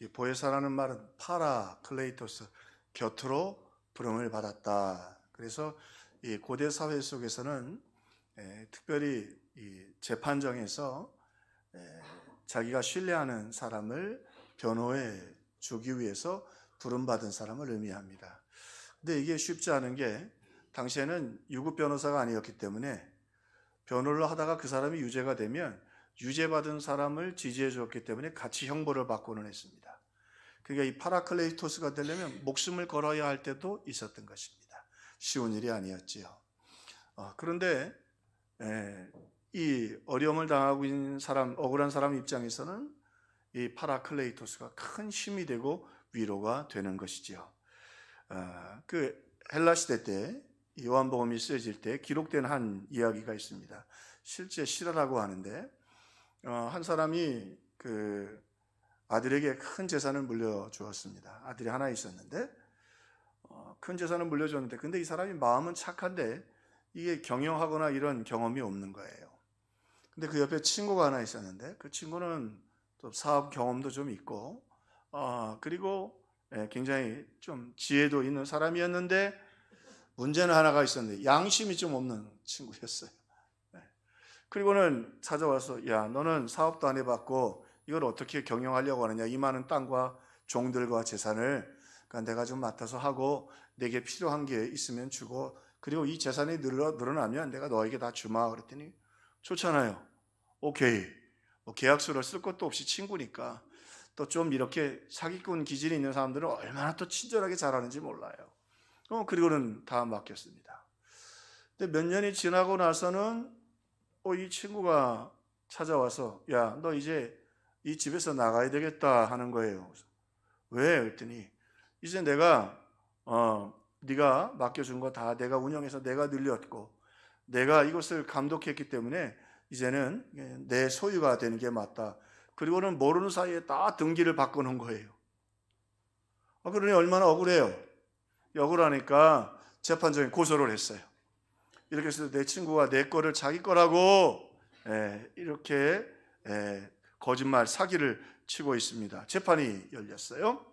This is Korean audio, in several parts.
이 보혜사라는 말은 파라 클레이토스 곁으로 부름을 받았다. 그래서 이 고대 사회 속에서는 에, 특별히 이 재판정에서 에, 자기가 신뢰하는 사람을 변호해 주기 위해서 부름받은 사람을 의미합니다. 근데 이게 쉽지 않은 게 당시에는 유급 변호사가 아니었기 때문에 변호를 하다가 그 사람이 유죄가 되면 유죄받은 사람을 지지해 줬기 때문에 같이 형벌을 받고는 했습니다. 그러니까 이 파라클레이토스가 되려면 목숨을 걸어야 할 때도 있었던 것입니다. 쉬운 일이 아니었지요. 어, 그런데 에, 이 어려움을 당하고 있는 사람, 억울한 사람 입장에서는 이 파라클레이토스가 큰 힘이 되고 위로가 되는 것이지요. 어, 그 헬라 시대 때 요한복음이 쓰여질 때 기록된 한 이야기가 있습니다. 실제 실화라고 하는데 어, 한 사람이 그 아들에게 큰 재산을 물려주었습니다. 아들이 하나 있었는데 어, 큰 재산을 물려줬는데 근데 이 사람이 마음은 착한데 이게 경영하거나 이런 경험이 없는 거예요. 근데 그 옆에 친구가 하나 있었는데 그 친구는 또 사업 경험도 좀 있고 어, 그리고 예, 굉장히 좀 지혜도 있는 사람이었는데 문제는 하나가 있었는데 양심이 좀 없는 친구였어요. 네. 그리고는 찾아와서 야 너는 사업도 안 해봤고 이걸 어떻게 경영하려고 하느냐 이 많은 땅과 종들과 재산을 그러니까 내가 좀 맡아서 하고 내게 필요한 게 있으면 주고 그리고 이 재산이 늘어, 늘어나면 내가 너에게 다 주마 그랬더니 좋잖아요. 오케이. 뭐 계약서를 쓸 것도 없이 친구니까 또 좀 이렇게 사기꾼 기질이 있는 사람들은 얼마나 또 친절하게 잘하는지 몰라요. 어, 그리고는 다 맡겼습니다. 근데 몇 년이 지나고 나서는 어, 이 친구가 찾아와서 야, 너 이제 이 집에서 나가야 되겠다 하는 거예요. 왜? 그랬더니 이제 내가 어, 네가 맡겨준 거 다 내가 운영해서 내가 늘렸고 내가 이것을 감독했기 때문에 이제는 내 소유가 되는 게 맞다. 그리고는 모르는 사이에 다 등기를 바꿔놓은 거예요. 아, 그러니 얼마나 억울해요. 억울하니까 재판장에 고소를 했어요. 이렇게 해서 내 친구가 내 거를 자기 거라고 예, 이렇게 예, 거짓말 사기를 치고 있습니다. 재판이 열렸어요.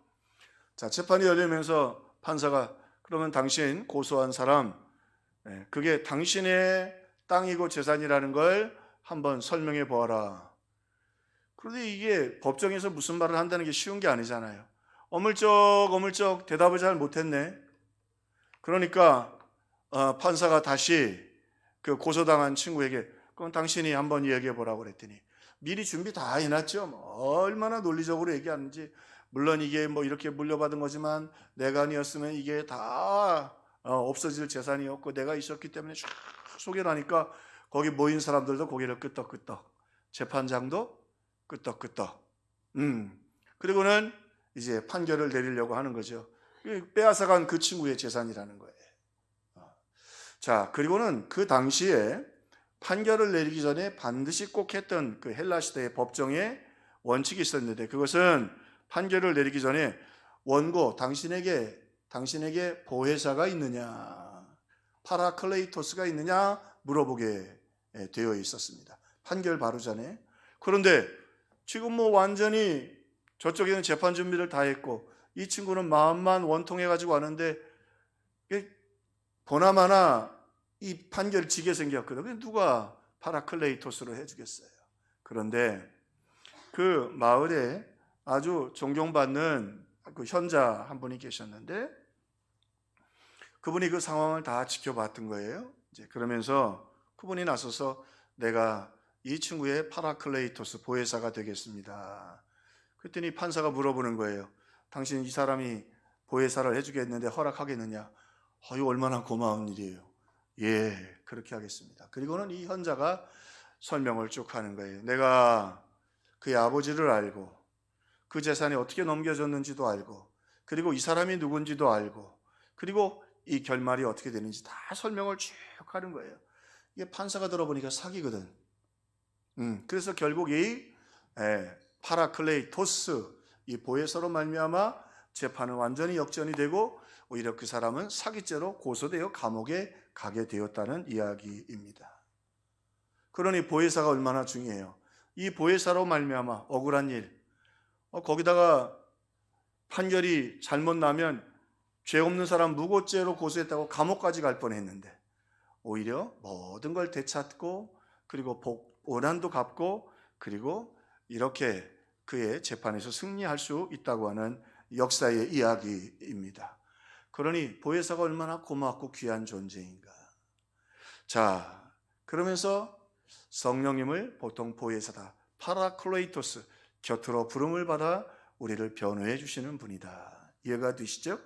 자, 재판이 열리면서 판사가 그러면 당신 고소한 사람 예, 그게 당신의 땅이고 재산이라는 걸 한번 설명해 보아라. 그런데 이게 법정에서 무슨 말을 한다는 게 쉬운 게 아니잖아요. 어물쩍 어물쩍 대답을 잘 못했네. 그러니까 어, 판사가 다시 그 고소당한 친구에게 그럼 당신이 한번 얘기해 보라고 그랬더니 미리 준비 다 해놨죠. 뭐 얼마나 논리적으로 얘기하는지 물론 이게 뭐 이렇게 물려받은 거지만 내가 아니었으면 이게 다 어, 없어질 재산이었고 내가 있었기 때문에 쫙 소개를 하니까 거기 모인 사람들도 고개를 끄덕끄덕 재판장도 끄덕끄덕 음 그리고는 이제 판결을 내리려고 하는 거죠. 빼앗아간 그 친구의 재산이라는 거예요. 어. 자, 그리고는 그 당시에 판결을 내리기 전에 반드시 꼭 했던 그 헬라 시대의 법정에 원칙이 있었는데 그것은 판결을 내리기 전에 원고 당신에게 당신에게 보혜사가 있느냐 파라클레이토스가 있느냐 물어보게 되어 있었습니다. 판결 바로 전에 그런데 지금 뭐 완전히 저쪽에는 재판 준비를 다 했고 이 친구는 마음만 원통해 가지고 왔는데 보나마나 이 판결 지게 생겼거든. 요 누가 파라클레이토스로 해주겠어요. 그런데 그 마을에 아주 존경받는 그 현자 한 분이 계셨는데 그분이 그 상황을 다 지켜봤던 거예요. 이제 그러면서 그분이 나서서 내가 이 친구의 파라클레이토스 보혜사가 되겠습니다. 그랬더니 판사가 물어보는 거예요. 당신 이 사람이 보혜사를 해주겠는데 허락하겠느냐? 아유 얼마나 고마운 일이에요. 예, 그렇게 하겠습니다. 그리고는 이 현자가 설명을 쭉 하는 거예요. 내가 그의 아버지를 알고 그 재산이 어떻게 넘겨졌는지도 알고 그리고 이 사람이 누군지도 알고 그리고 이 결말이 어떻게 되는지 다 설명을 쭉 하는 거예요. 이게 판사가 들어보니까 사기거든. 음, 그래서 결국 이 에, 파라클레이토스 이 보혜서로 말미암아 재판은 완전히 역전이 되고 오히려 그 사람은 사기죄로 고소되어 감옥에 가게 되었다는 이야기입니다. 그러니 보혜사가 얼마나 중요해요. 이 보혜사로 말미암아 억울한 일, 어, 거기다가 판결이 잘못 나면 죄 없는 사람 무고죄로 고소했다고 감옥까지 갈 뻔했는데 오히려 모든 걸 되찾고 그리고 복 원한도 갚고 그리고 이렇게 그의 재판에서 승리할 수 있다고 하는 역사의 이야기입니다. 그러니 보혜사가 얼마나 고맙고 귀한 존재인가. 자, 그러면서 성령님을 보통 보혜사다. 파라클레이토스 곁으로 부름을 받아 우리를 변호해 주시는 분이다. 이해가 되시죠?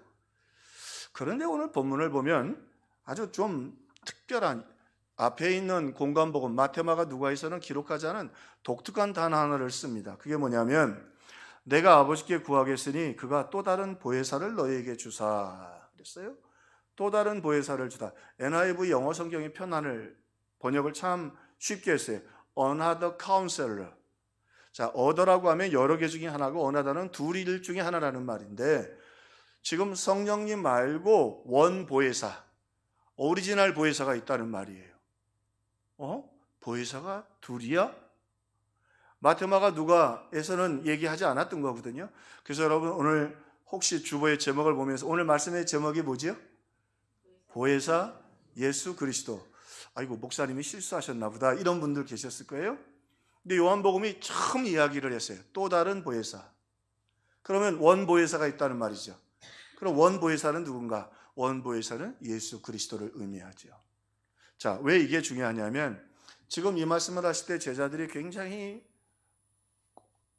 그런데 오늘 본문을 보면 아주 좀 특별한 앞에 있는 공간복음 마테마가 누가에서는 기록하지 않은 독특한 단어 하나를 씁니다. 그게 뭐냐면 내가 아버지께 구하겠으니 그가 또 다른 보혜사를 너희에게 주사 그랬어요. 또 다른 보혜사를 주다. NIV 영어 성경의 편안을 번역을 참 쉽게 했어요. Another counselor. 자, other라고 하면 여러 개 중에 하나고 another는 둘일 중에 하나라는 말인데 지금 성령님 말고 원 보혜사, 오리지널 보혜사가 있다는 말이에요. 어? 보혜사가 둘이야? 마테마가 누가에서는 얘기하지 않았던 거거든요. 그래서 여러분 오늘 혹시 주보의 제목을 보면서 오늘 말씀의 제목이 뭐지요? 보혜사 예수 그리스도. 아이고 목사님이 실수하셨나 보다 이런 분들 계셨을 거예요. 근데 요한복음이 처음 이야기를 했어요. 또 다른 보혜사. 그러면 원 보혜사가 있다는 말이죠. 그럼 원 보혜사는 누군가? 원 보혜사는 예수 그리스도를 의미하죠. 자, 왜 이게 중요하냐면 지금 이 말씀을 하실 때 제자들이 굉장히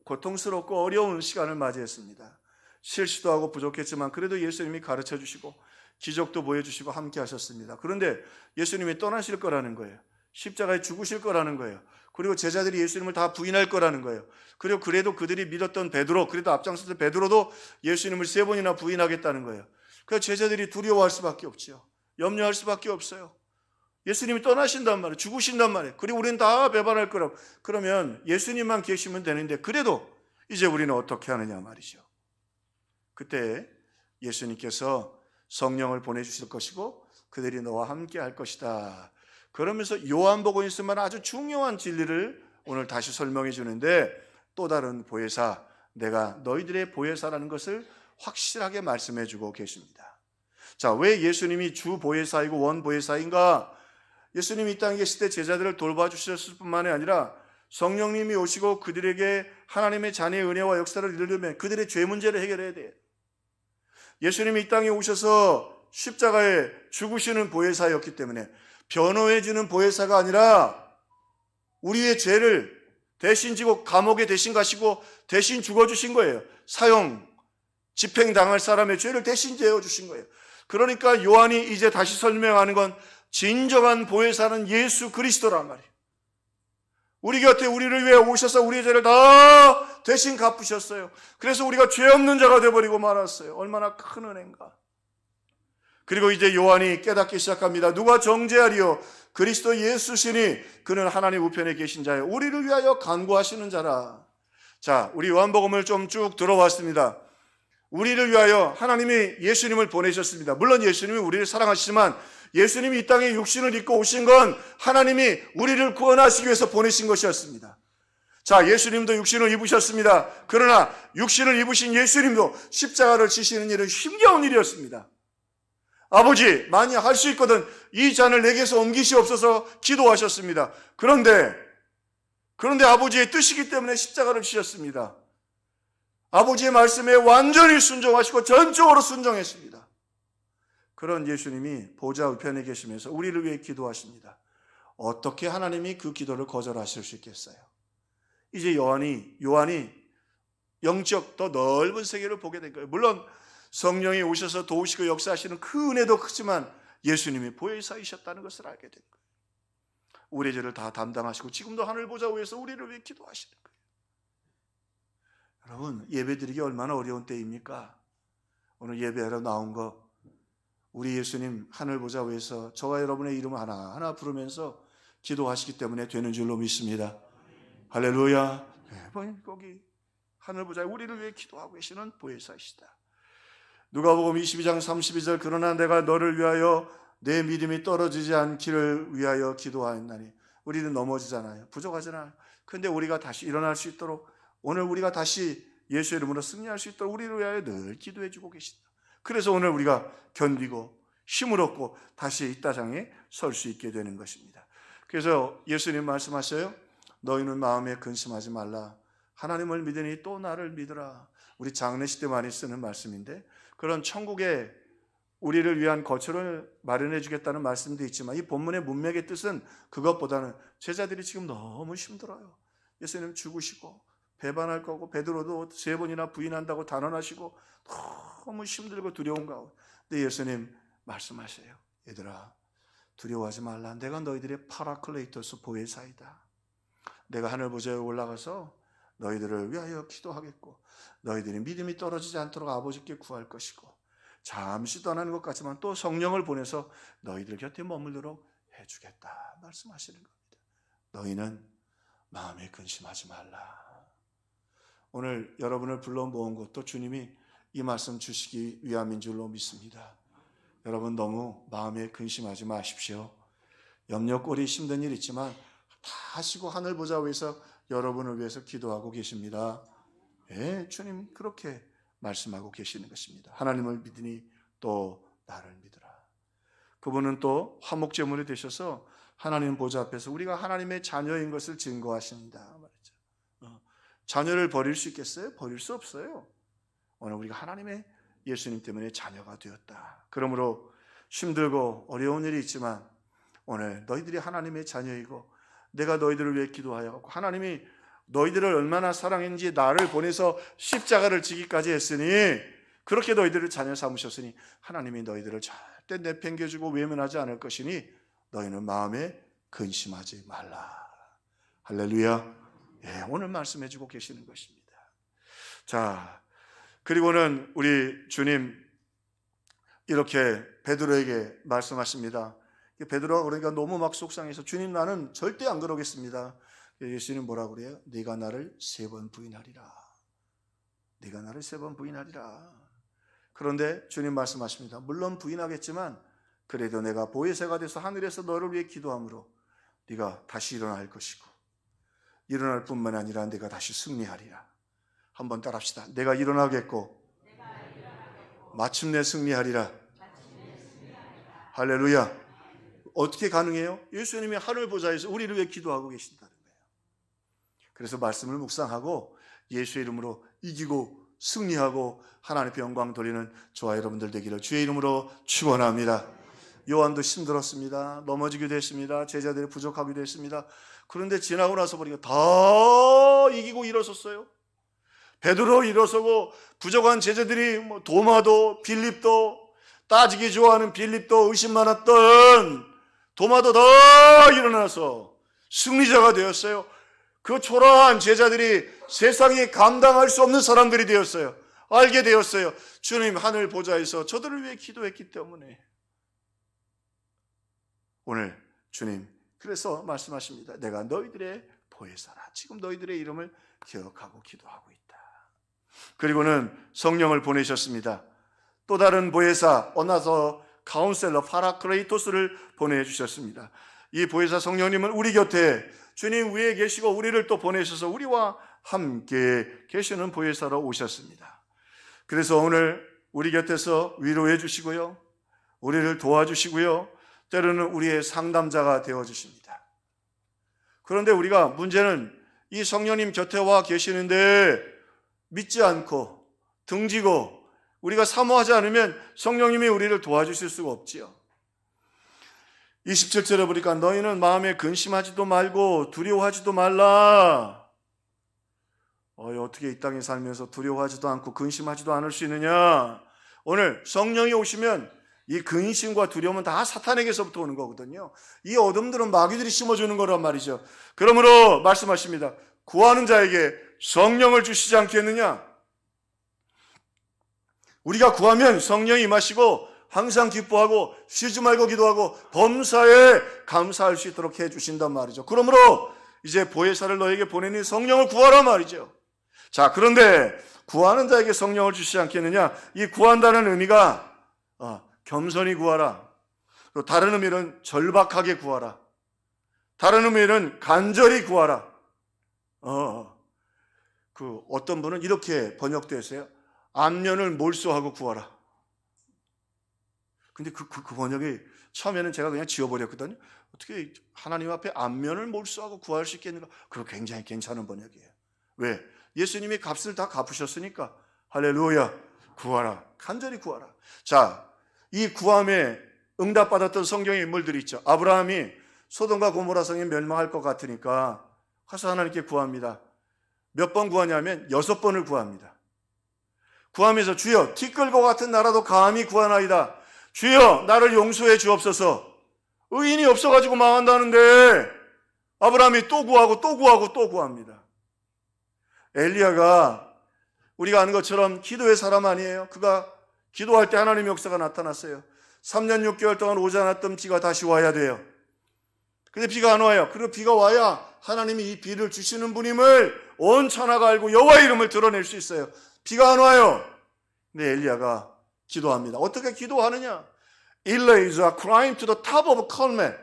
고통스럽고 어려운 시간을 맞이했습니다. 실수도 하고 부족했지만 그래도 예수님이 가르쳐 주시고 기적도 보여주시고 함께 하셨습니다. 그런데 예수님이 떠나실 거라는 거예요. 십자가에 죽으실 거라는 거예요. 그리고 제자들이 예수님을 다 부인할 거라는 거예요. 그리고 그래도 그들이 믿었던 베드로, 그래도 앞장서던 베드로도 예수님을 세 번이나 부인하겠다는 거예요. 그래서 제자들이 두려워할 수밖에 없죠. 염려할 수밖에 없어요. 예수님이 떠나신단 말이에요. 죽으신단 말이에요. 그리고 우리는 다 배반할 거라고. 그러면 예수님만 계시면 되는데 그래도 이제 우리는 어떻게 하느냐 말이죠. 그때 예수님께서 성령을 보내주실 것이고 그들이 너와 함께 할 것이다. 그러면서 요한복음에 있으면 아주 중요한 진리를 오늘 다시 설명해 주는데 또 다른 보혜사, 내가 너희들의 보혜사라는 것을 확실하게 말씀해 주고 계십니다. 자, 왜 예수님이 주 보혜사이고 원 보혜사인가? 예수님이 이 땅에 계실 때 제자들을 돌봐주셨을 뿐만이 아니라 성령님이 오시고 그들에게 하나님의 자녀의 은혜와 역사를 이루려면 그들의 죄 문제를 해결해야 돼요. 예수님이 이 땅에 오셔서 십자가에 죽으시는 보혜사였기 때문에 변호해주는 보혜사가 아니라 우리의 죄를 대신 지고 감옥에 대신 가시고 대신 죽어주신 거예요. 사형, 집행당할 사람의 죄를 대신 재어주신 거예요. 그러니까 요한이 이제 다시 설명하는 건 진정한 보혜사는 예수 그리스도란 말이에요. 우리 곁에 우리를 위해 오셔서 우리의 죄를 다 대신 갚으셨어요. 그래서 우리가 죄 없는 자가 되어버리고 말았어요. 얼마나 큰 은혜인가. 그리고 이제 요한이 깨닫기 시작합니다. 누가 정죄하리요? 그리스도 예수시니 그는 하나님 우편에 계신 자요. 우리를 위하여 간구하시는 자라. 자, 우리 요한복음을 좀 쭉 들어봤습니다. 우리를 위하여 하나님이 예수님을 보내셨습니다. 물론 예수님이 우리를 사랑하시지만 예수님이 이 땅에 육신을 입고 오신 건 하나님이 우리를 구원하시기 위해서 보내신 것이었습니다. 자, 예수님도 육신을 입으셨습니다. 그러나 육신을 입으신 예수님도 십자가를 지시는 일은 힘겨운 일이었습니다. 아버지, 만약 할 수 있거든 이 잔을 내게서 옮기시옵소서 기도하셨습니다. 그런데, 그런데 아버지의 뜻이기 때문에 십자가를 지셨습니다. 아버지의 말씀에 완전히 순종하시고 전적으로 순종했습니다. 그런 예수님이 보좌 우편에 계시면서 우리를 위해 기도하십니다. 어떻게 하나님이 그 기도를 거절하실 수 있겠어요? 이제 요한이 요한이 영적 더 넓은 세계를 보게 된 거예요. 물론 성령이 오셔서 도우시고 역사하시는 그 은혜도 크지만 예수님이 보혜사이셨다는 것을 알게 된 거예요. 우리 죄를 다 담당하시고 지금도 하늘 보좌 위에서 우리를 위해 기도하시는 거예요. 여러분 예배드리기 얼마나 어려운 때입니까? 오늘 예배하러 나온 거 우리 예수님 하늘 보좌 위에서 저와 여러분의 이름 하나 하나 부르면서 기도하시기 때문에 되는 줄로 믿습니다. 할렐루야. 네, 거기 하늘 보좌에 우리를 위해 기도하고 계시는 보혜사이시다. 누가복음 22장 32절 그러나 내가 너를 위하여 내 믿음이 떨어지지 않기를 위하여 기도하였나니 우리는 넘어지잖아요. 부족하잖아요. 근데 우리가 다시 일어날 수 있도록 오늘 우리가 다시 예수 이름으로 승리할 수 있도록 우리를 위하여 늘 기도해 주고 계신다. 그래서 오늘 우리가 견디고 힘을 얻고 다시 이 땅에 설 수 있게 되는 것입니다. 그래서 예수님 말씀하셔요. 너희는 마음에 근심하지 말라. 하나님을 믿으니 또 나를 믿으라. 우리 장례식 때 많이 쓰는 말씀인데 그런 천국에 우리를 위한 거처를 마련해 주겠다는 말씀도 있지만 이 본문의 문맥의 뜻은 그것보다는 제자들이 지금 너무 힘들어요. 예수님 죽으시고 배반할 거고 베드로도 세 번이나 부인한다고 단언하시고 너무 힘들고 두려운 가운데 예수님 말씀하세요. 얘들아 두려워하지 말라. 내가 너희들의 파라클레이토스 보혜사이다. 내가 하늘 보좌에 올라가서 너희들을 위하여 기도하겠고 너희들이 믿음이 떨어지지 않도록 아버지께 구할 것이고 잠시 떠나는 것 같지만 또 성령을 보내서 너희들 곁에 머물도록 해주겠다 말씀하시는 겁니다. 너희는 마음에 근심하지 말라. 오늘 여러분을 불러 모은 것도 주님이 이 말씀 주시기 위함인 줄로 믿습니다. 여러분 너무 마음에 근심하지 마십시오. 염려골이 힘든 일 있지만 다 하시고 하늘 보자 위해서 여러분을 위해서 기도하고 계십니다. 예, 주님 그렇게 말씀하고 계시는 것입니다. 하나님을 믿으니 또 나를 믿으라. 그분은 또 화목제물이 되셔서 하나님 보좌 앞에서 우리가 하나님의 자녀인 것을 증거하십니다. 자녀를 버릴 수 있겠어요? 버릴 수 없어요. 오늘 우리가 하나님의 예수님 때문에 자녀가 되었다. 그러므로 힘들고 어려운 일이 있지만 오늘 너희들이 하나님의 자녀이고 내가 너희들을 위해 기도하여 하나님이 너희들을 얼마나 사랑했는지 나를 보내서 십자가를 지기까지 했으니 그렇게 너희들을 자녀 삼으셨으니 하나님이 너희들을 절대 내팽겨주고 외면하지 않을 것이니 너희는 마음에 근심하지 말라. 할렐루야. 예, 오늘 말씀해 주고 계시는 것입니다. 자, 그리고는 우리 주님 이렇게 베드로에게 말씀하십니다. 베드로가 그러니까 너무 막 속상해서 주님 나는 절대 안 그러겠습니다. 예수님 뭐라 그래요? 네가 나를 세 번 부인하리라. 네가 나를 세 번 부인하리라. 그런데 주님 말씀하십니다. 물론 부인하겠지만 그래도 내가 보혜사가 돼서 하늘에서 너를 위해 기도함으로 네가 다시 일어날 것이고 일어날 뿐만 아니라 내가 다시 승리하리라. 한번 따라합시다. 내가 일어나겠고 마침내 승리하리라. 할렐루야. 어떻게 가능해요? 예수님이 하늘 보좌에서 우리를 위해 기도하고 계신다는 거예요. 그래서 말씀을 묵상하고 예수 이름으로 이기고 승리하고 하나님의 영광 돌리는 저와 여러분들 되기를 주의 이름으로 축원합니다. 요한도 힘들었습니다. 넘어지기도 했습니다. 제자들이 부족하기도 했습니다. 그런데 지나고 나서 보니까 다 이기고 일어섰어요. 베드로 일어서고 부족한 제자들이 뭐 도마도 빌립도 따지기 좋아하는 빌립도 의심 많았던 도마도 다 일어나서 승리자가 되었어요. 그 초라한 제자들이 세상에 감당할 수 없는 사람들이 되었어요. 알게 되었어요. 주님 하늘 보좌에서 저들을 위해 기도했기 때문에 오늘 주님 그래서 말씀하십니다. 내가 너희들의 보혜사라. 지금 너희들의 이름을 기억하고 기도하고 있다. 그리고는 성령을 보내셨습니다. 또 다른 보혜사 어나서 카운셀러 파라크레이토스를 보내주셨습니다. 이 보혜사 성령님은 우리 곁에 주님 위에 계시고 우리를 또 보내셔서 우리와 함께 계시는 보혜사로 오셨습니다. 그래서 오늘 우리 곁에서 위로해 주시고요. 우리를 도와주시고요. 때로는 우리의 상담자가 되어 주십니다. 그런데 우리가 문제는 이 성령님 곁에 와 계시는데 믿지 않고 등지고 우리가 사모하지 않으면 성령님이 우리를 도와주실 수가 없지요. 27절에 보니까 너희는 마음에 근심하지도 말고 두려워하지도 말라. 어, 어떻게 이 땅에 살면서 두려워하지도 않고 근심하지도 않을 수 있느냐? 오늘 성령이 오시면 이 근심과 두려움은 다 사탄에게서부터 오는 거거든요. 이 어둠들은 마귀들이 심어주는 거란 말이죠. 그러므로 말씀하십니다. 구하는 자에게 성령을 주시지 않겠느냐? 우리가 구하면 성령이 임하시고 항상 기뻐하고 쉬지 말고 기도하고 범사에 감사할 수 있도록 해 주신단 말이죠. 그러므로 이제 보혜사를 너에게 보내니 성령을 구하라 말이죠. 자, 그런데 구하는 자에게 성령을 주시지 않겠느냐? 이 구한다는 의미가 어, 겸손히 구하라. 또 다른 의미는 절박하게 구하라. 다른 의미는 간절히 구하라. 어, 그 어떤 분은 이렇게 번역되었어요. 안면을 몰수하고 구하라. 근데 그, 그, 그 번역이 처음에는 제가 그냥 지워버렸거든요. 어떻게 하나님 앞에 안면을 몰수하고 구할 수 있겠는가? 그거 굉장히 괜찮은 번역이에요. 왜? 예수님이 값을 다 갚으셨으니까. 할렐루야. 구하라. 간절히 구하라. 자, 이 구함에 응답받았던 성경의 인물들이 있죠. 아브라함이 소돔과 고모라 성이 멸망할 것 같으니까 가서 하나님께 구합니다. 몇 번 구하냐면 여섯 번을 구합니다. 구하면서 주여 티끌과 같은 나라도 감히 구하나이다. 주여 나를 용서해 주옵소서. 의인이 없어가지고 망한다는데 아브라함이 또 구하고 또 구하고 또 구합니다. 엘리야가 우리가 아는 것처럼 기도의 사람 아니에요. 그가 기도할 때 하나님의 역사가 나타났어요. 3년 6개월 동안 오지 않았던 비가 다시 와야 돼요. 근데 비가 안 와요. 그리고 비가 와야 하나님이 이 비를 주시는 분임을 온 천하가 알고 여호와 이름을 드러낼 수 있어요. 비가 안 와요. 근데 엘리야가 기도합니다. 어떻게 기도하느냐? Elijah climbed to the top of Carmel,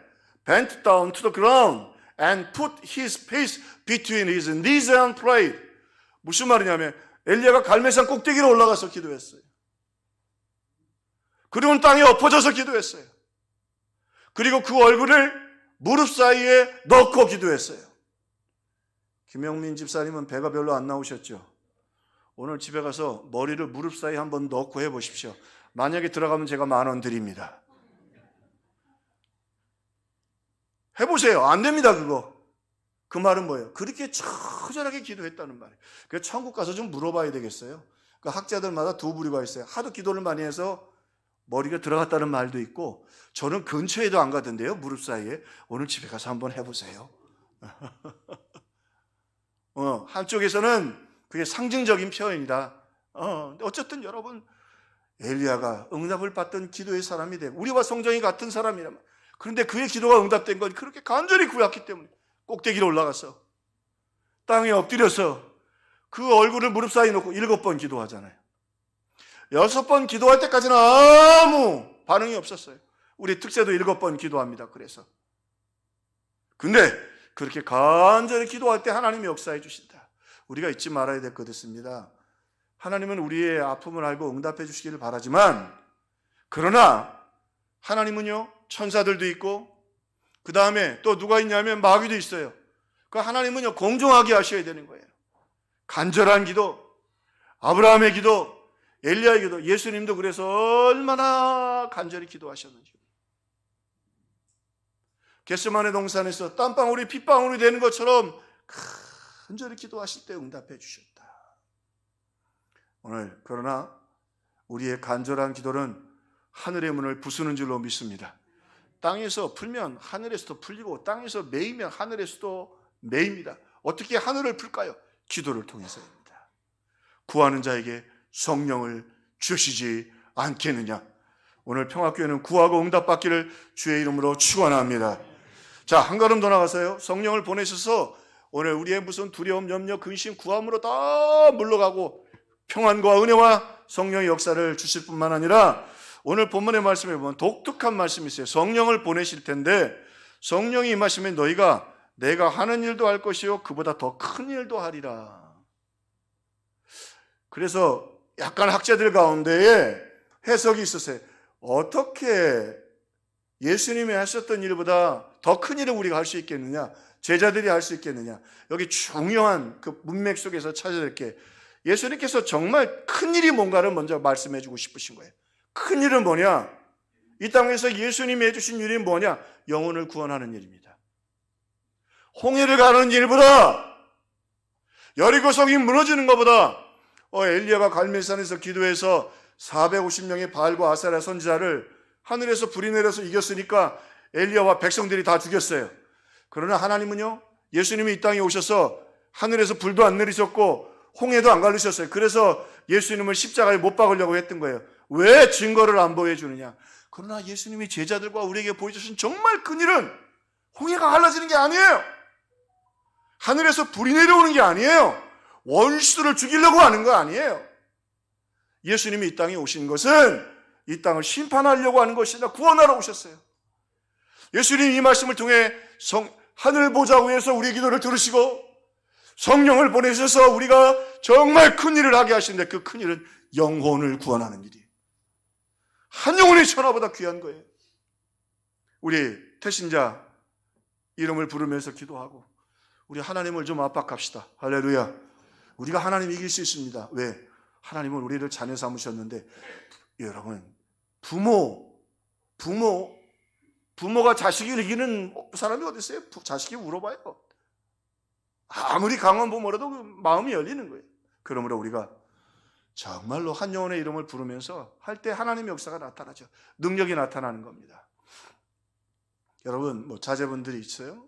bent down to the ground, and put his face between his knees and prayed. 무슨 말이냐면 엘리야가 갈매산 꼭대기로 올라가서 기도했어요. 그리고는 땅에 엎어져서 기도했어요. 그리고 그 얼굴을 무릎 사이에 넣고 기도했어요. 김영민 집사님은 배가 별로 안 나오셨죠? 오늘 집에 가서 머리를 무릎 사이에 한번 넣고 해보십시오. 만약에 들어가면 제가 만 원 드립니다. 해보세요. 안 됩니다, 그거. 그 말은 뭐예요? 그렇게 처절하게 기도했다는 말이에요. 그 천국 가서 좀 물어봐야 되겠어요. 그 학자들마다 두 부류가 있어요. 하도 기도를 많이 해서 머리가 들어갔다는 말도 있고, 저는 근처에도 안 가던데요, 무릎 사이에. 오늘 집에 가서 한번 해보세요. 어, 한쪽에서는 그게 상징적인 표현이다. 어, 어쨌든 여러분, 엘리야가 응답을 받던 기도의 사람이 되고, 우리와 성정이 같은 사람이라면, 그런데 그의 기도가 응답된 건 그렇게 간절히 구했기 때문에 꼭대기로 올라가서 땅에 엎드려서 그 얼굴을 무릎 사이에 놓고 일곱 번 기도하잖아요. 여섯 번 기도할 때까지는 아무 반응이 없었어요. 우리 특세도 일곱 번 기도합니다. 그래서. 근데 그렇게 간절히 기도할 때 하나님이 역사해 주신다. 우리가 잊지 말아야 될 것 있습니다. 하나님은 우리의 아픔을 알고 응답해 주시기를 바라지만 그러나 하나님은요 천사들도 있고 그 다음에 또 누가 있냐면 마귀도 있어요. 그 하나님은요 공정하게 하셔야 되는 거예요. 간절한 기도, 아브라함의 기도, 엘리야의 기도, 예수님도 그래서 얼마나 간절히 기도하셨는지. 게스만의 동산에서 땀방울이 핏방울이 되는 것처럼 간절히 기도하실 때 응답해 주셨다. 오늘 그러나 우리의 간절한 기도는 하늘의 문을 부수는 줄로 믿습니다. 땅에서 풀면 하늘에서도 풀리고 땅에서 매이면 하늘에서도 매입니다. 어떻게 하늘을 풀까요? 기도를 통해서입니다. 구하는 자에게 성령을 주시지 않겠느냐? 오늘 평화교회는 구하고 응답받기를 주의 이름으로 축원합니다. 자, 한 걸음 더 나가서요. 성령을 보내셔서 오늘 우리의 무슨 두려움, 염려, 근심, 구함으로 다 물러가고 평안과 은혜와 성령의 역사를 주실 뿐만 아니라 오늘 본문의 말씀에 보면 독특한 말씀이 있어요. 성령을 보내실 텐데 성령이 임하시면 너희가 내가 하는 일도 할 것이요 그보다 더 큰 일도 하리라. 그래서 약간 학자들 가운데에 해석이 있었어요. 어떻게 예수님이 하셨던 일보다 더 큰 일을 우리가 할 수 있겠느냐? 제자들이 할 수 있겠느냐? 여기 중요한 그 문맥 속에서 찾아야 될 게 예수님께서 정말 큰 일이 뭔가를 먼저 말씀해 주고 싶으신 거예요. 큰 일은 뭐냐? 이 땅에서 예수님이 해주신 일이 뭐냐? 영혼을 구원하는 일입니다. 홍해를 가는 일보다 여리고성이 무너지는 것보다 어, 엘리야가 갈멜산에서 기도해서 450명의 바알과 아사라 선지자를 하늘에서 불이 내려서 이겼으니까 엘리야와 백성들이 다 죽였어요. 그러나 하나님은요, 예수님이 이 땅에 오셔서 하늘에서 불도 안 내리셨고 홍해도 안 갈리셨어요. 그래서 예수님을 십자가에 못 박으려고 했던 거예요. 왜 증거를 안 보여주느냐? 그러나 예수님이 제자들과 우리에게 보여주신 정말 큰 일은 홍해가 갈라지는 게 아니에요. 하늘에서 불이 내려오는 게 아니에요. 원수들을 죽이려고 하는 거 아니에요. 예수님이 이 땅에 오신 것은 이 땅을 심판하려고 하는 것이 아니라 구원하러 오셨어요. 예수님 이 말씀을 통해 성, 하늘 보좌 위에서 우리의 기도를 들으시고 성령을 보내셔서 우리가 정말 큰 일을 하게 하시는데 그 큰 일은 영혼을 구원하는 일이에요. 한 영혼의 천하보다 귀한 거예요. 우리 태신자 이름을 부르면서 기도하고 우리 하나님을 좀 압박합시다. 할렐루야. 우리가 하나님 이길 수 있습니다. 왜? 하나님은 우리를 자녀 삼으셨는데 여러분 부모 부모 부모가 자식을 이기는 사람이 어디 있어요? 부- 자식이 울어봐요. 아무리 강한 부모라도 그 마음이 열리는 거예요. 그러므로 우리가 정말로 한 영혼의 이름을 부르면서 할 때 하나님의 역사가 나타나죠. 능력이 나타나는 겁니다. 여러분 뭐 자제분들이 있어요?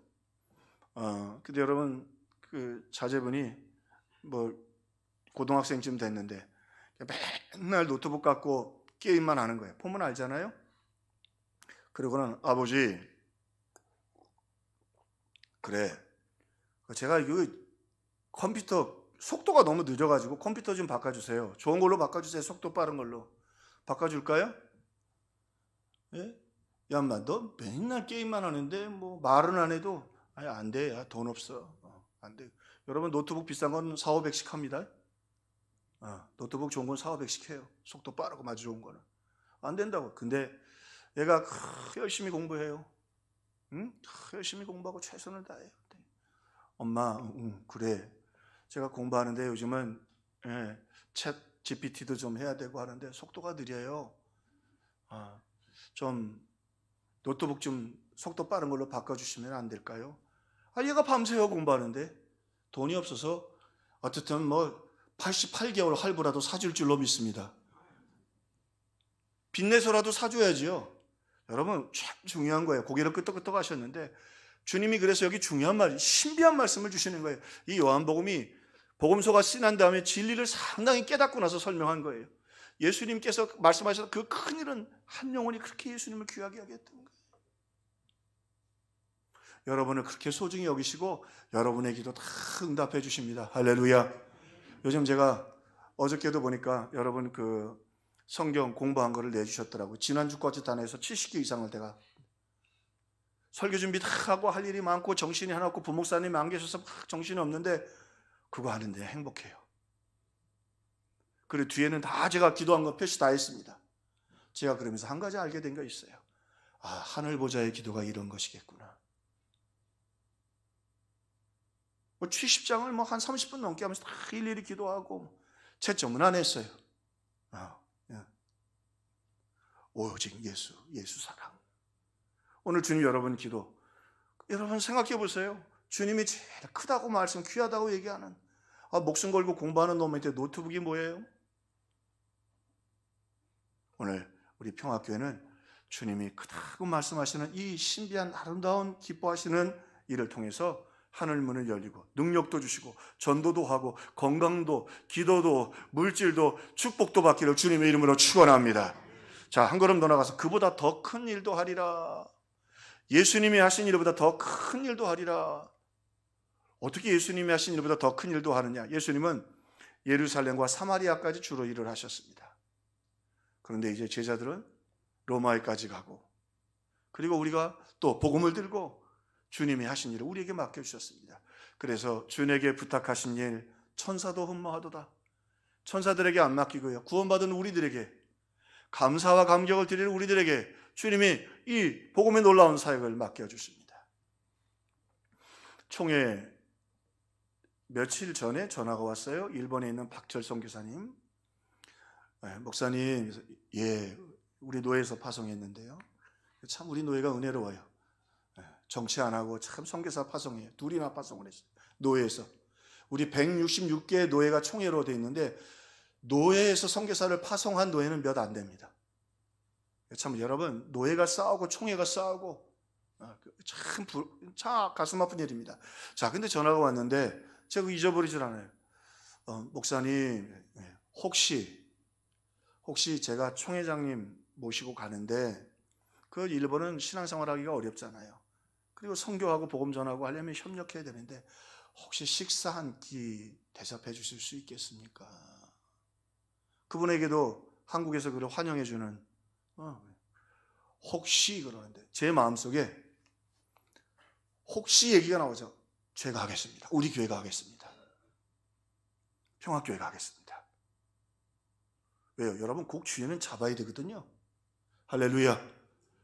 어, 근데 여러분 그 자제분이 뭐 고등학생쯤 됐는데 맨날 노트북 갖고 게임만 하는 거예요. 보면 알잖아요. 그러고는 아버지 그래 제가 이거 컴퓨터 속도가 너무 늦어가지고 컴퓨터 좀 바꿔주세요. 좋은 걸로 바꿔주세요. 속도 빠른 걸로 바꿔줄까요? 예? 야, 인마, 너 맨날 게임만 하는데 뭐 말은 안 해도 아니 안 돼, 야, 돈 없어, 어, 안 돼. 여러분 노트북 비싼 건 4, 500씩 합니다. 어, 노트북 좋은 건 4, 500씩 해요. 속도 빠르고 마주 좋은 거는 안 된다고. 근데 얘가 크, 열심히 공부해요. 응? 크, 열심히 공부하고 최선을 다해요. 네. 엄마, 응, 그래. 제가 공부하는데 요즘은 예, 챗 GPT도 좀 해야 되고 하는데 속도가 느려요. 아, 좀 노트북 좀 속도 빠른 걸로 바꿔주시면 안 될까요? 아, 얘가 밤새워 공부하는데 돈이 없어서 어쨌든 뭐 88개월 할부라도 사줄 줄로 믿습니다. 빚내서라도 사줘야지요. 여러분 참 중요한 거예요. 고개를 끄덕끄덕 하셨는데 주님이 그래서 여기 중요한 말, 신비한 말씀을 주시는 거예요. 이 요한복음이 복음서가 쓰난 다음에 진리를 상당히 깨닫고 나서 설명한 거예요. 예수님께서 말씀하셨던 그 큰 일은 한 영혼이 그렇게 예수님을 귀하게 거예요. 여러분을 그렇게 소중히 여기시고 여러분의 기도 다 응답해 주십니다. 할렐루야. 요즘 제가 어저께도 보니까 여러분 그 성경 공부한 거를 내주셨더라고요. 지난주까지 다 내서 70개 이상을 제가 설교 준비 다 하고 할 일이 많고 정신이 하나 없고 부목사님이 안 계셔서 막 정신이 없는데 그거 하는데 행복해요. 그리고 뒤에는 다 제가 기도한 거 표시 다 했습니다. 제가 그러면서 한 가지 알게 된 거 있어요. 아, 하늘 보자의 기도가 이런 것이겠구나. 뭐 70장을 뭐 한 30분 넘게 하면서 다 일일이 기도하고 채점은 안 했어요. 아, 예. 오직 예수, 예수 사랑. 오늘 주님 여러분 기도. 여러분 생각해 보세요. 주님이 제일 크다고 말씀, 귀하다고 얘기하는 아, 목숨 걸고 공부하는 놈한테 노트북이 뭐예요? 오늘 우리 평화교회는 주님이 크다고 말씀하시는 이 신비한 아름다운 기뻐하시는 일을 통해서 하늘 문을 열리고 능력도 주시고 전도도 하고 건강도 기도도 물질도 축복도 받기를 주님의 이름으로 축원합니다. 자, 한 걸음 더 나가서 그보다 더 큰 일도 하리라. 예수님이 하신 일보다 더 큰 일도 하리라. 어떻게 예수님이 하신 일보다 더 큰 일도 하느냐? 예수님은 예루살렘과 사마리아까지 주로 일을 하셨습니다. 그런데 이제 제자들은 로마에까지 가고 그리고 우리가 또 복음을 들고 주님이 하신 일을 우리에게 맡겨주셨습니다. 그래서 주님에게 부탁하신 일 천사도 흠모하도다. 천사들에게 안 맡기고요. 구원받은 우리들에게 감사와 감격을 드리는 우리들에게 주님이 이 복음의 놀라운 사역을 맡겨주십니다. 총회 며칠 전에 전화가 왔어요. 일본에 있는 박철성 교사님. 네, 목사님, 예, 우리 노예에서 파송했는데요. 참 우리 노예가 은혜로워요. 네, 정치 안 하고 참 선교사 파송해요. 둘이나 파송을 했어요. 노예에서. 우리 166개의 노예가 총회로 돼 있는데 노예에서 선교사를 파송한 노예는 몇 안 됩니다. 참 여러분 노예가 싸우고 총회가 싸우고 아, 그 참, 부, 참 가슴 아픈 일입니다. 자, 근데 전화가 왔는데 제가 잊어버리질 않아요. 어, 목사님, 네, 혹시, 혹시 제가 총회장님 모시고 가는데 그 일본은 신앙생활 하기가 어렵잖아요. 그리고 선교하고 복음 전하고 하려면 협력해야 되는데 혹시 식사 한 끼 대접해 주실 수 있겠습니까? 그분에게도 한국에서 그를 환영해 주는 어, 혹시 그러는데 제 마음속에 혹시 얘기가 나오죠. 제가 하겠습니다. 우리 교회가 하겠습니다. 평화교회 가겠습니다. 왜요? 여러분 곡 주인은 잡아야 되거든요. 할렐루야.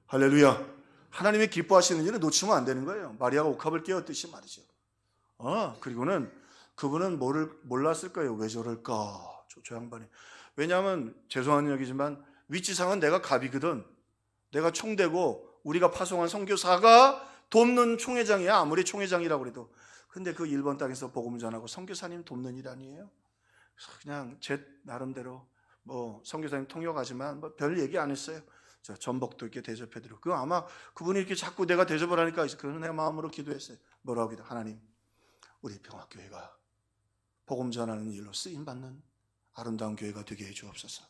할렐루야. 하나님의 기뻐하시는 일을 놓치면 안 되는 거예요. 마리아가 옥합을 깨웠듯이 말이죠. 어, 그리고는 그분은 뭐를 몰랐을 거예요. 왜 저럴까? 저, 저 양반이. 왜냐하면 죄송한 얘기지만 위치상은 내가 갑이거든. 내가 총대고 우리가 파송한 선교사가 돕는 총회장이야. 아무리 총회장이라고 그래도. 근데 그 일본 땅에서 복음을 전하고 선교사님 돕는 일 아니에요? 그냥 제 나름대로 뭐 선교사님 통역하지만 뭐 별 얘기 안 했어요. 저 전복도 이렇게 대접해드리고 그 아마 그분이 이렇게 자꾸 내가 대접을 하니까 그런 내 마음으로 기도했어요. 뭐라고 기도? 하나님, 우리 평화교회가 복음 전하는 일로 쓰임 받는 아름다운 교회가 되게 해주옵소서.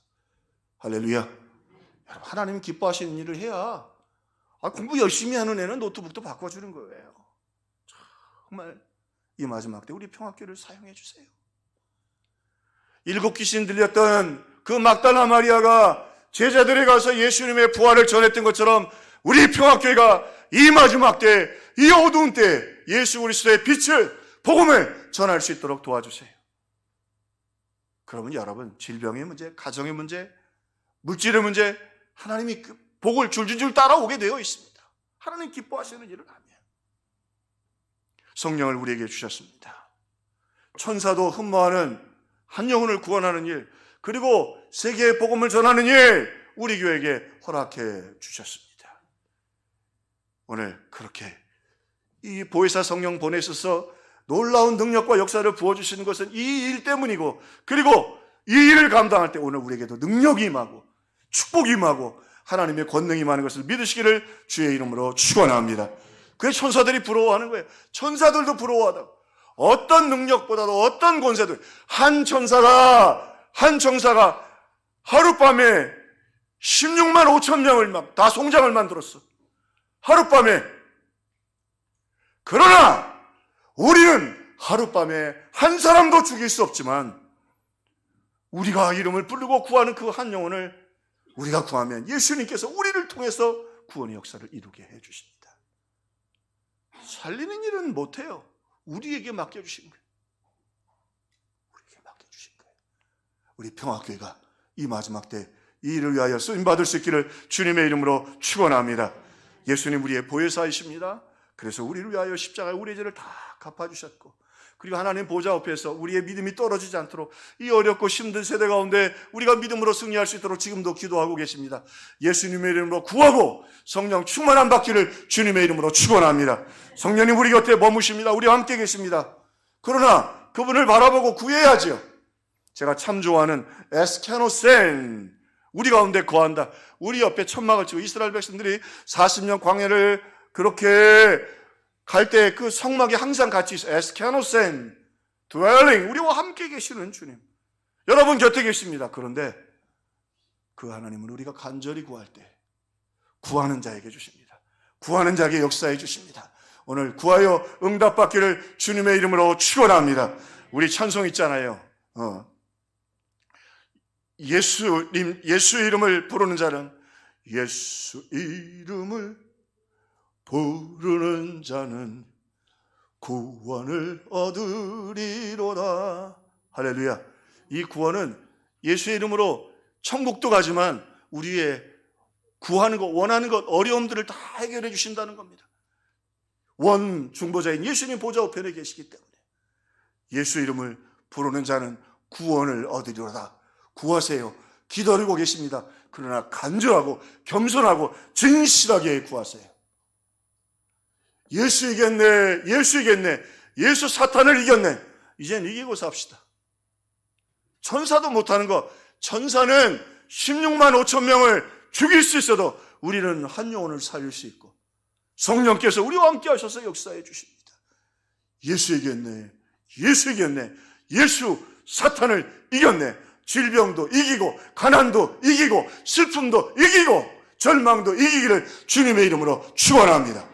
할렐루야. 여러분 하나님 기뻐하시는 일을 해야 아, 공부 열심히 하는 애는 노트북도 바꿔주는 거예요. 정말 이 마지막 때 우리 평화교회를 사용해 주세요. 일곱 귀신 들렸던 그 막달라 마리아가 제자들에 가서 예수님의 부활을 전했던 것처럼 우리 평화교회가 이 마지막 때, 이 어두운 때 예수 그리스도의 빛을 복음을 전할 수 있도록 도와주세요. 그러면 여러분 질병의 문제, 가정의 문제, 물질의 문제 하나님이 그 복을 줄줄줄 따라오게 되어 있습니다. 하나님 기뻐하시는 일을 하면 성령을 우리에게 주셨습니다. 천사도 흠모하는 한 영혼을 구원하는 일, 그리고 세계의 복음을 전하는 일, 우리 교회에게 허락해 주셨습니다. 오늘 그렇게 이 보혜사 성령 보내셔서 놀라운 능력과 역사를 부어주시는 것은 이 일 때문이고, 그리고 이 일을 감당할 때 오늘 우리에게도 능력이 임하고, 축복이 임하고, 하나님의 권능이 임하는 것을 믿으시기를 주의 이름으로 축원합니다. 그게 천사들이 부러워하는 거예요. 천사들도 부러워하다고. 어떤 능력보다도 어떤 권세도 한 천사가 한 천사가 하룻밤에 16만 5천 명을 막 다 송장을 만들었어. 하룻밤에. 그러나 우리는 하룻밤에 한 사람도 죽일 수 없지만 우리가 이름을 부르고 구하는 그 한 영혼을 우리가 구하면 예수님께서 우리를 통해서 구원의 역사를 이루게 해 주십니다. 살리는 일은 못해요. 우리에게 맡겨주신 거예요. 우리에게 맡겨주신 거예요. 우리 평화교회가 이 마지막 때 이 일을 위하여 쓰임 받을 수 있기를 주님의 이름으로 축원합니다. 예수님 우리의 보혜사이십니다. 그래서 우리를 위하여 십자가에 우리의 죄를 다 갚아 주셨고 그리고 하나님 보좌 앞에서 우리의 믿음이 떨어지지 않도록 이 어렵고 힘든 세대 가운데 우리가 믿음으로 승리할 수 있도록 지금도 기도하고 계십니다. 예수님의 이름으로 구하고 성령 충만한 받기를 주님의 이름으로 축원합니다. 성령님 우리 곁에 머무십니다. 우리와 함께 계십니다. 그러나 그분을 바라보고 구해야지요. 제가 참 좋아하는 에스케노센 우리 가운데 거한다. 우리 옆에 천막을 치고 이스라엘 백성들이 40년 광야를 그렇게 갈 때 그 성막이 항상 같이 있어. 에스케노센 드웰링 우리와 함께 계시는 주님. 여러분 곁에 계십니다. 그런데 그 하나님은 우리가 간절히 구할 때 구하는 자에게 주십니다. 구하는 자에게 역사해 주십니다. 오늘 구하여 응답받기를 주님의 이름으로 축원합니다. 우리 찬송 있잖아요. 어. 예수님 예수 이름을 부르는 자는 예수 이름을 부르는 자는 구원을 얻으리로다. 할렐루야. 이 구원은 예수의 이름으로 천국도 가지만 우리의 구하는 것, 원하는 것, 어려움들을 다 해결해 주신다는 겁니다. 원 중보자인 예수님 보좌 우편에 계시기 때문에 예수 이름을 부르는 자는 구원을 얻으리로다. 구하세요. 기다리고 계십니다. 그러나 간절하고 겸손하고 진실하게 구하세요. 예수 이겼네. 예수 이겼네. 예수 사탄을 이겼네. 이젠 이기고 삽시다. 천사도 못하는 거. 천사는 16만 5천 명을 죽일 수 있어도 우리는 한 영혼을 살릴 수 있고 성령께서 우리와 함께 하셔서 역사해 주십니다. 예수 이겼네. 예수 이겼네. 예수 사탄을 이겼네. 질병도 이기고 가난도 이기고 슬픔도 이기고 절망도 이기기를 주님의 이름으로 축원합니다.